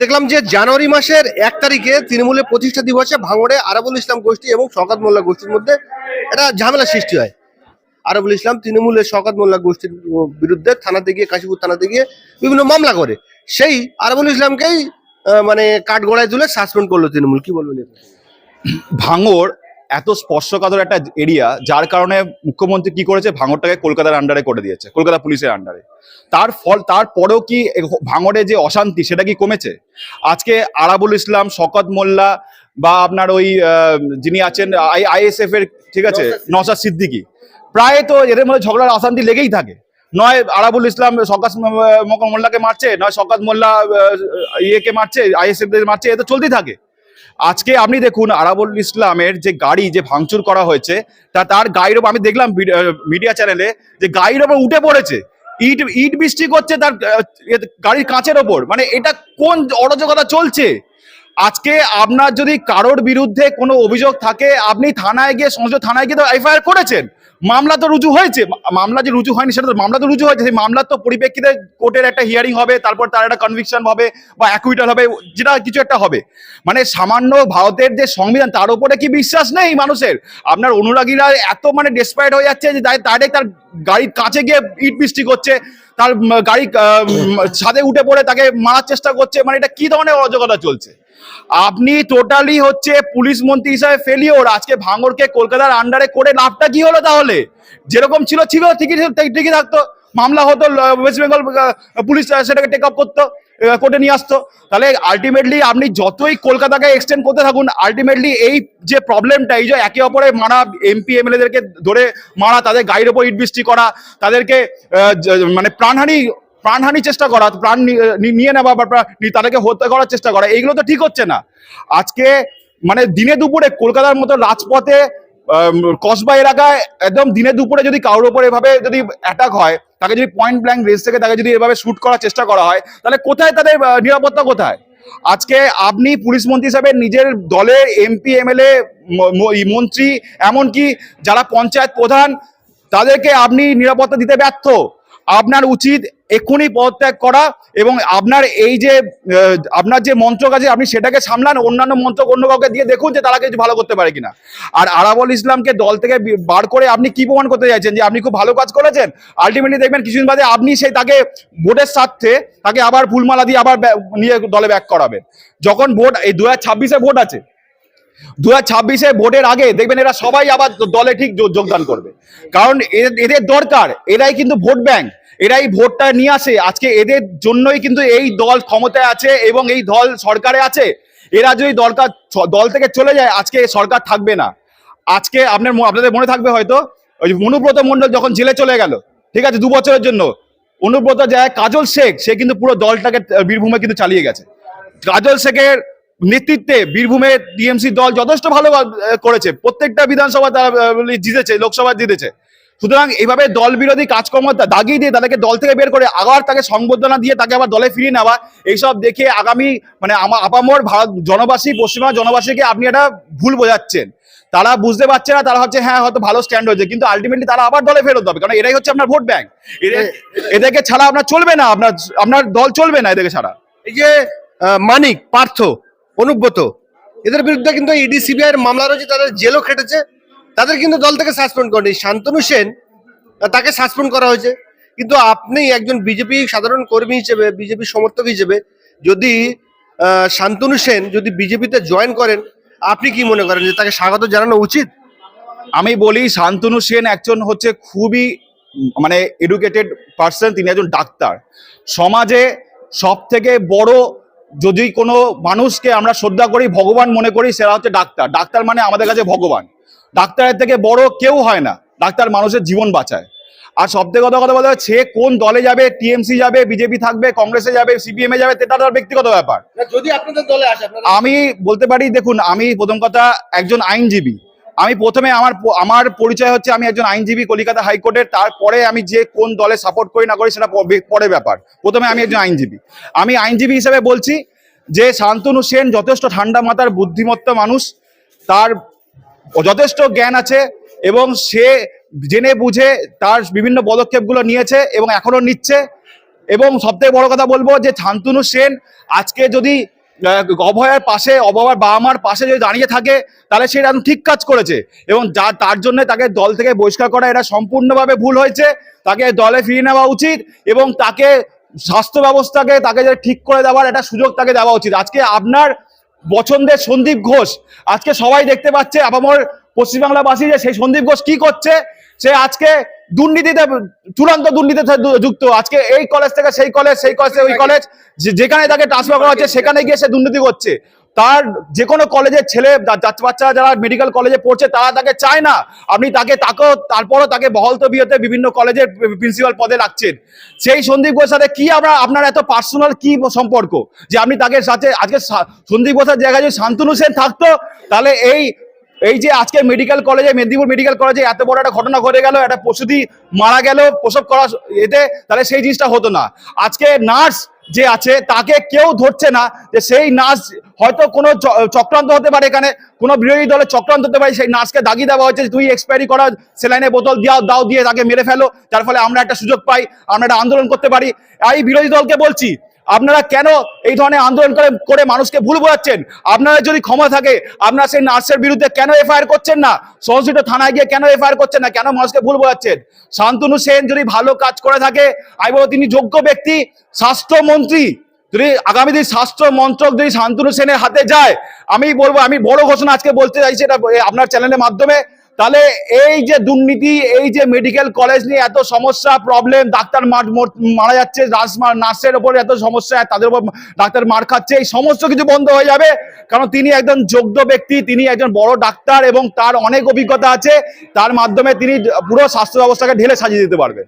দেখলাম যে জানুয়ারি মাসের এক তারিখে তৃণমূলের প্রতিষ্ঠা দিবসে ভাঙড়ে আরবুল ইসলাম গোষ্ঠী এবং শকাত মোল্লা গোষ্ঠীর মধ্যে একটা ঝামেলা সৃষ্টি হয়। আরবুল ইসলাম তৃণমূলের শকাত মোল্লা গোষ্ঠীর বিরুদ্ধে থানাতে গিয়ে, কাশীপুর থানাতে গিয়ে বিভিন্ন মামলা করে। সেই আরবুল ইসলামকেই মানে কাঠগড়ায় তুলে সাসপেন্ড করল তৃণমূল। কি বলবেন? ভাঙড় এত স্পর্শকাতর একটা এরিয়া যার কারণে মুখ্যমন্ত্রী কি করেছে? ভাঙড়টাকে কলকাতার আন্ডারে করে দিয়েছে কলকাতা পুলিশের আন্ডারে তার ফল তারপরেও কি ভাঙড়ে যে অশান্তি সেটা কি কমেছে? আজকে আরাবুল ইসলাম শকত মোল্লা বা আপনার ওই যিনি আছেন আই আইএসএফ এর ঠিক আছে নসাদ সিদ্দিকি। প্রায় তো এদের মধ্যে ঝগড়ার অশান্তি লেগেই থাকে। নয় আরাবুল ইসলাম সকাত মোল্লাকে মারছে নয় শকাত মোল্লা ইয়েকে মারছে আইএসএফ মারছে এ তো চলতেই থাকে। আজকে আপনি দেখুন আরাবুল ইসলামের যে গাড়ি যে ভাঙচুর করা হয়েছে, তা তার ওপর, আমি দেখলাম মিডিয়া চ্যানেলে যে গাড়ির ওপর উঠে পড়েছে। ইট ইট বৃষ্টি করছে তার গাড়ির কাঁচের ওপর। মানে এটা কোন অরাজকতা চলছে? আজকে আপনার যদি কারোর বিরুদ্ধে কোনো অভিযোগ থাকে, আপনি থানায় গিয়ে সংসদ থানায় গিয়ে তো এফআইআর করেছেন। মামলা তো রুজু হয়েছে। মামলা যে রুজু হয়নি সেটা তো মামলা তো রুজু হয়েছে। সেই মামলার তো পরিপ্রেক্ষিতে কোর্টের একটা হিয়ারিং হবে, তারপর তার একটা কনভিকশন হবে বা অ্যাকুইটাল হবে, যেটা কিছু একটা হবে। মানে সামান্য ভারতের যে সংবিধান, তার উপরে কি বিশ্বাস নেই মানুষের? আপনার অনুরাগীরা এত মানে ডেসপাইট হয়ে যাচ্ছে যে ডাইরেক্ট তার গাড়ির কাছে গিয়ে ইট বৃষ্টি করছে, তার গাড়ি ছাদে উঠে পড়ে তাকে মারার চেষ্টা করছে। মানে এটা কি ধরনের অরাজকতা চলছে? আপনি টোটালি হচ্ছে পুলিশ মন্ত্রী হিসাবে ফেলিওর আজকে ভাঙরকে কলকাতার আন্ডারে করে লাভটা কি হলো তাহলে? যেরকম ছিল ছিল, ঠিকই থাকতো। মামলা হতো ওয়েস্ট বেঙ্গল পুলিশ সেটাকে টেক আপ করতো কোর্টে নিয়ে আসতো। তাহলে আলটিমেটলি আপনি যতই কলকাতাকে এক্সটেন্ড করতে থাকুন আলটিমেটলি এই যে প্রবলেমটা এই যে একে অপরে মারা এমপি এমএলএদেরকে ধরে মারা, তাদের গাড়ির ওপর ইট বৃষ্টি করা, তাদেরকে মানে প্রাণহানি প্রাণহানি চেষ্টা করা, প্রাণ নিয়ে নেওয়া বা তাদেরকে হত্যা করার চেষ্টা করা, এইগুলো তো ঠিক হচ্ছে না। আজকে মানে দিনে দুপুরে কলকাতার মতো রাজপথে কসবা এলাকায় একদম দিনে দুপুরে যদি কারোর উপর এভাবে যদি অ্যাটাক হয়, তাকে যদি পয়েন্ট ব্ল্যাঙ্ক রেস থেকে তাকে যদি এভাবে শ্যুট করার চেষ্টা করা হয়, তাহলে কোথায় তাদের নিরাপত্তা কোথায়? আজকে আপনি পুলিশ মন্ত্রী হিসাবে নিজের দলের এমপি এমএলএ মন্ত্রী, এমনকি যারা পঞ্চায়েত প্রধান, তাদেরকে আপনি নিরাপত্তা দিতে ব্যর্থ। আপনার উচিত এক্ষুনি পদত্যাগ করা এবং আপনার এই যে আপনার যে মন্ত্রক আছে, আপনি সেটাকে সামলান, অন্যান্য মন্ত্রক অন্য কাউকে দিয়ে দেখুন যে তারা কিছু ভালো করতে পারে কিনা। আর আরাবল ইসলামকে দল থেকে বার করে আপনি কি প্রমাণ করতে চাইছেন? যে আপনি খুব ভালো কাজ করেছেন? আলটিমেটলি দেখবেন কিছুদিন বাদে আপনি সেই তাকে ভোটের স্বার্থে তাকে আবার ফুলমালা দিয়ে আবার নিয়ে দলে ব্যাক করাবেন। যখন ভোট, এই দু হাজার ভোট আছে দু হাজার ভোটের আগে দেখবেন এরা সবাই আবার দলে ঠিক যোগদান করবে। কারণ এদের দরকার, এরাই কিন্তু ভোট ব্যাংক, এরাই ভোটটা নিয়ে আসে। আজকে এদের জন্যই কিন্তু এই দল ক্ষমতায় আছে এবং এই দল সরকারে আছে। এরা যদি দরকার দল থেকে চলে যায়, আজকে সরকার থাকবে না। আজকে আপনার আপনাদের মনে থাকবে হয়তো, ওই অনুব্রত মণ্ডল যখন জেলে চলে গেল, ঠিক আছে, দু বছরের জন্য, অনুব্রত যায় কাজল শেখ, সে কিন্তু পুরো দলটাকে বীরভূমে কিন্তু চালিয়ে গেছে। কাজল শেখের নেতৃত্বে বীরভূমে টিএমসি দল যথেষ্ট ভালো করেছে। প্রত্যেকটা বিধানসভা তারা জিতেছে, লোকসভা জিতেছে। সুতরাং এইভাবে দল বিরোধী কাজকর্ম দাগিয়ে দিয়ে তাদেরকে দল থেকে বের করে আবার তাকে সংবর্ধনা দিয়ে তাকে আবার দলে ফিরিয়ে নেওয়া, এইসব দেখে আগামী মানে আমার আপামর ভারত জনবাসী পশ্চিমবঙ্গ জনবাসীকে আপনি এটা ভুল বোঝাচ্ছেন। তারা বুঝতে পারছে না, তারা হচ্ছে হ্যাঁ হয়তো ভালো স্ট্যান্ড হয়েছে, কিন্তু আলটিমেটলি তারা আবার দলে ফেরত হবে, কারণ এরাই হচ্ছে আপনার ভোট ব্যাংক। এদেরকে ছাড়া আপনার চলবে না, আপনার আপনার দল চলবে না এদেরকে ছাড়া। এই যে মানিক, পার্থ অনুব্রত। এদের বিরুদ্ধে কিন্তু ইডি সিবিআই এর মামলা রয়েছে, তাদের জেলও খেটেছে। তাদের কিন্তু দল থেকে সাসপেন্ড করেনি। শান্তনু সেন, তাকে সাসপেন্ড করা হয়েছে। কিন্তু আপনি একজন বিজেপি সাধারণ কর্মী হিসেবে, বিজেপি সমর্থক হিসেবে যদি শান্তনু সেন যদি বিজেপিতে জয়েন করেন, আপনি কি মনে করেন যে তাকে স্বাগত জানানো উচিত? আমি বলি, শান্তনু সেন একজন হচ্ছে খুবই মানে এডুকেটেড পার্সন তিনি একজন ডাক্তার। সমাজে সব থেকে বড় যদি কোনো মানুষকে আমরা শ্রদ্ধা করি ভগবান মনে করি সেটা হচ্ছে ডাক্তার। ডাক্তার মানে আমাদের কাছে ভগবান। ডাক্তারের থেকে বড় কেউ হয় না। ডাক্তার মানুষের জীবন বাঁচায়। আর সব থেকে কথা কথা বলতে সে কোন দলে যাবে টিএমসি যাবে বিজেপি থাকবে কংগ্রেসে যাবে সিপিএম এ যাবে সেটা তার ব্যক্তিগত ব্যাপার। যদি আপনাদের দলে আসে আমি বলতে পারি দেখুন আমি প্রথম কথা একজন আইনজীবী। আমি প্রথমে আমার আমার পরিচয় হচ্ছে আমি একজন আইনজীবী কলিকাতা হাইকোর্টের, তারপরে আমি যে কোন দলে সাপোর্ট করি না করি সেটা পরে ব্যাপার। প্রথমে আমি একজন আইনজীবী। আমি আইনজীবী হিসেবে বলছি যে শান্তনু সেন যথেষ্ট ঠান্ডা মাথার বুদ্ধিমত্তা মানুষ, তার যথেষ্ট জ্ঞান আছে এবং সে জেনে বুঝে তার বিভিন্ন পদক্ষেপগুলো নিয়েছে এবং এখনও নিচ্ছে। এবং সবথেকে বড় কথা বলব যে শান্তনু সেন আজকে যদি অভয়ার পাশে, অভয়ার বাবা মার পাশে যদি দাঁড়িয়ে থাকে, তাহলে সে একদম ঠিক কাজ করেছে। এবং যা, তার জন্য তাকে দল থেকে বহিষ্কার করা, এটা সম্পূর্ণভাবে ভুল হয়েছে। তাকে দলে ফিরিয়ে নেওয়া উচিত এবং তাকে স্বাস্থ্য ব্যবস্থাকে তাকে যে ঠিক করে দেওয়ার একটা সুযোগ তাকে দেওয়া উচিত। আজকে আপনার পছন্দের সন্দীপ ঘোষ, আজকে সবাই দেখতে পাচ্ছে আপামর পশ্চিমবাংলাবাসী যে সেই সন্দীপ ঘোষ কি করছে, সে আজকে দুর্নীতিতে, চূড়ান্ত দুর্নীতিতে যুক্ত। আজকে এই কলেজ থেকে সেই কলেজ সেই কলেজ ওই কলেজ যেখানে তাকে ট্রান্সফার করা হচ্ছে, সেখানে গিয়ে সে দুর্নীতি করছে। তার যে কোনো কলেজের ছেলে বাচ্চারা যারা মেডিকেল কলেজে পড়ছে, তারা তাকে চায় না। আপনি তাকে তাকেও তারপরও তাকে বহল তবিয়তে বিভিন্ন কলেজের প্রিন্সিপাল পদে রাখছেন। সেই সন্দীপ ঘোষের সাথে কি আমরা আপনার এত পার্সোনাল কি সম্পর্ক? যে আপনি তাকে সাথে আজকে সন্দীপ ঘোষের জায়গায় যদি শান্তনু সেন থাকতো, তাহলে এই এই যে আজকে মেডিকেল কলেজে মেদিনীপুর মেডিকেল কলেজে এত বড় একটা ঘটনা ঘটে গেল, একটা প্রসূতি মারা গেল, প্রসব করা এতে, তাহলে সেই জিনিসটা হতো না। আজকে নার্স যে আছে, তাকে কেউ ধরছে না যে সেই নার্স হয়তো কোনো চক্রান্ত হতে পারে এখানে, কোনো বিরোধী দলের চক্রান্ত হতে পারে, সেই নার্সকে দাগিয়ে দেওয়া হচ্ছে তুই এক্সপায়ারি করা সেলাইনে বোতল দাও দাও দিয়ে তাকে মেরে ফেলো, যার ফলে আমরা একটা সুযোগ পাই, আমরা একটা আন্দোলন করতে পারি। এই বিরোধী দলকে বলছি আপনারা কেন এই ধরনের আন্দোলন করে করে মানুষকে ভুল বোঝাচ্ছেন? আপনারা যদি ক্ষমা থাকে, আপনারা সেই নার্সের বিরুদ্ধে কেন এফআইআর করছেন না? সংশ্লিষ্ট থানায় গিয়ে কেন এফআইআর করছেন না? কেন মানুষকে ভুল বোঝাচ্ছেন? শান্তনু সেন যদি ভালো কাজ করে থাকে, আমি বলব তিনি যোগ্য ব্যক্তি, স্বাস্থ্যমন্ত্রী। যদি আগামী দিন স্বাস্থ্য মন্ত্রক যদি শান্তনু সেনের হাতে যায়, আমি বলব, আমি বড় ঘোষণা আজকে বলতে চাইছি, এটা আপনার চ্যানেলের মাধ্যমে। তাহলে এই যে দুর্নীতি, এই যে মেডিকেল কলেজ নিয়ে এত সমস্যা প্রবলেম ডাক্তার মার- যাচ্ছে নার্সের ওপর এত সমস্যা, তাদের উপর ডাক্তার মার খাচ্ছে, এই সমস্ত কিছু বন্ধ হয়ে যাবে। কারণ তিনি একজন যোগ্য ব্যক্তি, তিনি একজন বড় ডাক্তার এবং তার অনেক অভিজ্ঞতা আছে, তার মাধ্যমে তিনি পুরো স্বাস্থ্য ব্যবস্থাকে ঢেলে সাজিয়ে দিতে পারবেন